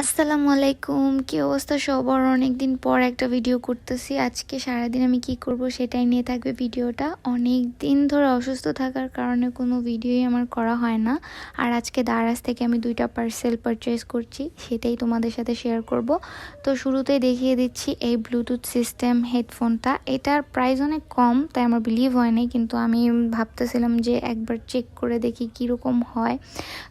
আসসালামু আলাইকুম। কি অবস্থা? সবার অনেকদিন পর একটা ভিডিও করতেছি। আজকে সারাদিন আমি কি করব সেটাই নিয়ে থাকবে ভিডিওটা। অনেক দিন ধরে অসুস্থ থাকার কারণে কোনো ভিডিওই আমার করা হয় না। আর আজকে দারাজ থেকে আমি দুইটা পার্সেল পারচেস করছি, সেটাই তোমাদের সাথে শেয়ার করব। তো শুরুতেই দেখিয়ে দিচ্ছি এই ব্লুটুথ সিস্টেম হেডফোনটা এটার প্রাইস অনেক কম, তাই আমার বিলিভ হয়নি কিন্তু আমি ভাবতেছিলাম যে একবার চেক করে দেখি কীরকম হয়।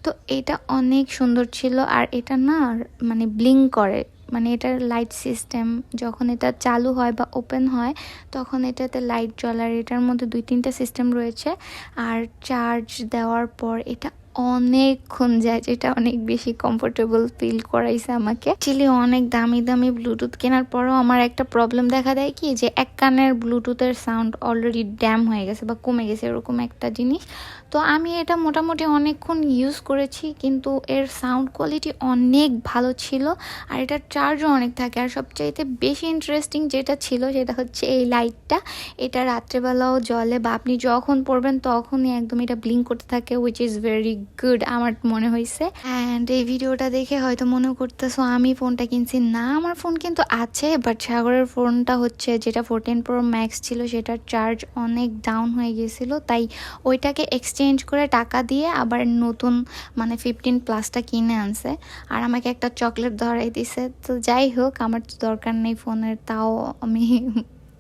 তো এটা অনেক সুন্দর ছিল। আর এটা না মানে ব্লিং করে। মানে এটার লাইট সিস্টেম যখন এটা চালু হয় বা ওপেন হয়, তখন এটাতে লাইট জ্বলার এটার মধ্যে দুই তিনটা সিস্টেম রয়েছে। আর চার্জ দেওয়ার পর এটা অনেকক্ষণ যায়, যেটা অনেক বেশি কমফোর্টেবল ফিল করাইছে আমাকে। চিলি অনেক দামি দামি ব্লুটুথ কেনার পরও আমার একটা প্রবলেম দেখা দেয় কি, যে এক কানের ব্লুটুথের সাউন্ড অলরেডি ড্যাম হয়ে গেছে বা কমে গেছে এরকম একটা জিনিস। তো আমি এটা মোটামুটি অনেকক্ষণ ইউজ করেছি, কিন্তু এর সাউন্ড কোয়ালিটি অনেক ভালো ছিল, আর এটার চার্জও অনেক থাকে। আর সবচাইতে বেশি ইন্টারেস্টিং যেটা ছিল, সেটা হচ্ছে এই লাইটটা এটা রাত্রেবেলাও জলে বা আপনি যখন পড়বেন তখনই একদম এটা ব্লিঙ্ক করতে থাকে উইচ ইজ ভেরি গুড আমার মনে হয়েছে অ্যান্ড এই ভিডিওটা দেখে হয়তো মনে করতেছো, আমি ফোনটা কিনছি। না, আমার ফোন কিন্তু আছে বাট সাগরের ফোনটা হচ্ছে, যেটা ফোরটিন প্রো ম্যাক্স ছিল, সেটার চার্জ অনেক ডাউন হয়ে গেছিল। তাই ওইটাকে এক্সচেঞ্জ করে টাকা দিয়ে আবার নতুন মানে ফিফটিন প্লাসটা কিনে আনছে। আর আমাকে একটা চকলেট ধরাই দিছে। তো যাই হোক, আমার তো দরকার নেই ফোনের, তাও আমি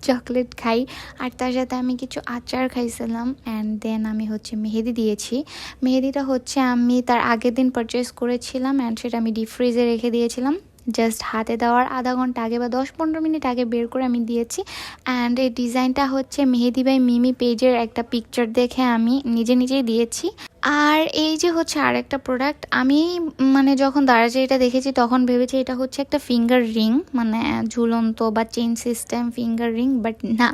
চকলেট খাই। আর তার সাথে আমি কিছু আচার খাইছিলাম। অ্যান্ড দেন আমি হচ্ছে মেহেদি দিয়েছি। মেহেদিটা হচ্ছে আমি তার আগের দিন পারচেস করেছিলাম অ্যান্ড সেটা আমি ডিপ ফ্রিজে রেখে দিয়েছিলাম। জাস্ট হাতে দেওয়ার আধা ঘণ্টা আগে বা দশ পনেরো মিনিট আগে বের করে আমি দিয়েছি। অ্যান্ড এই ডিজাইনটা হচ্ছে মেহেদি বাই মিমি পেজের একটা পিকচার দেখে আমি নিজে নিজেই দিয়েছি। আর এই যে হচ্ছে আর একটা প্রোডাক্ট আমি মানে যখন এটা দেখেছি, তখন ভেবেছি এটা হচ্ছে একটা ফিঙ্গার রিং মানে ঝুলন্ত বা chain system finger ring but না,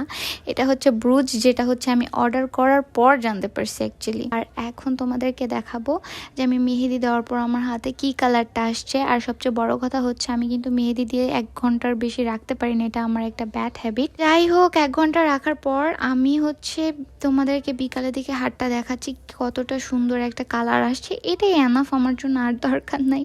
এটা হচ্ছে ব্রুজ যেটা হচ্ছে আমি অর্ডার করার পর জানতে পারছি অ্যাকচুয়ালি আর এখন তোমাদেরকে দেখাবো যে আমি মেহেদি দেওয়ার পর আমার হাতে কি কালারটা আসছে। আর সবচেয়ে বড় কথা হচ্ছে আমি কিন্তু মেহেদি দিয়ে এক ঘণ্টার বেশি রাখতে পারি না এটা আমার একটা ব্যাড হ্যাবিট যাই হোক, এক ঘণ্টা রাখার পর আমি হচ্ছে তোমাদেরকে বিকালের দিকে হাটটা দেখাচ্ছি কতটা সুন্দর একটা কালার আসছে এটাই এনাফ আমার জন্য আর দরকার নাই।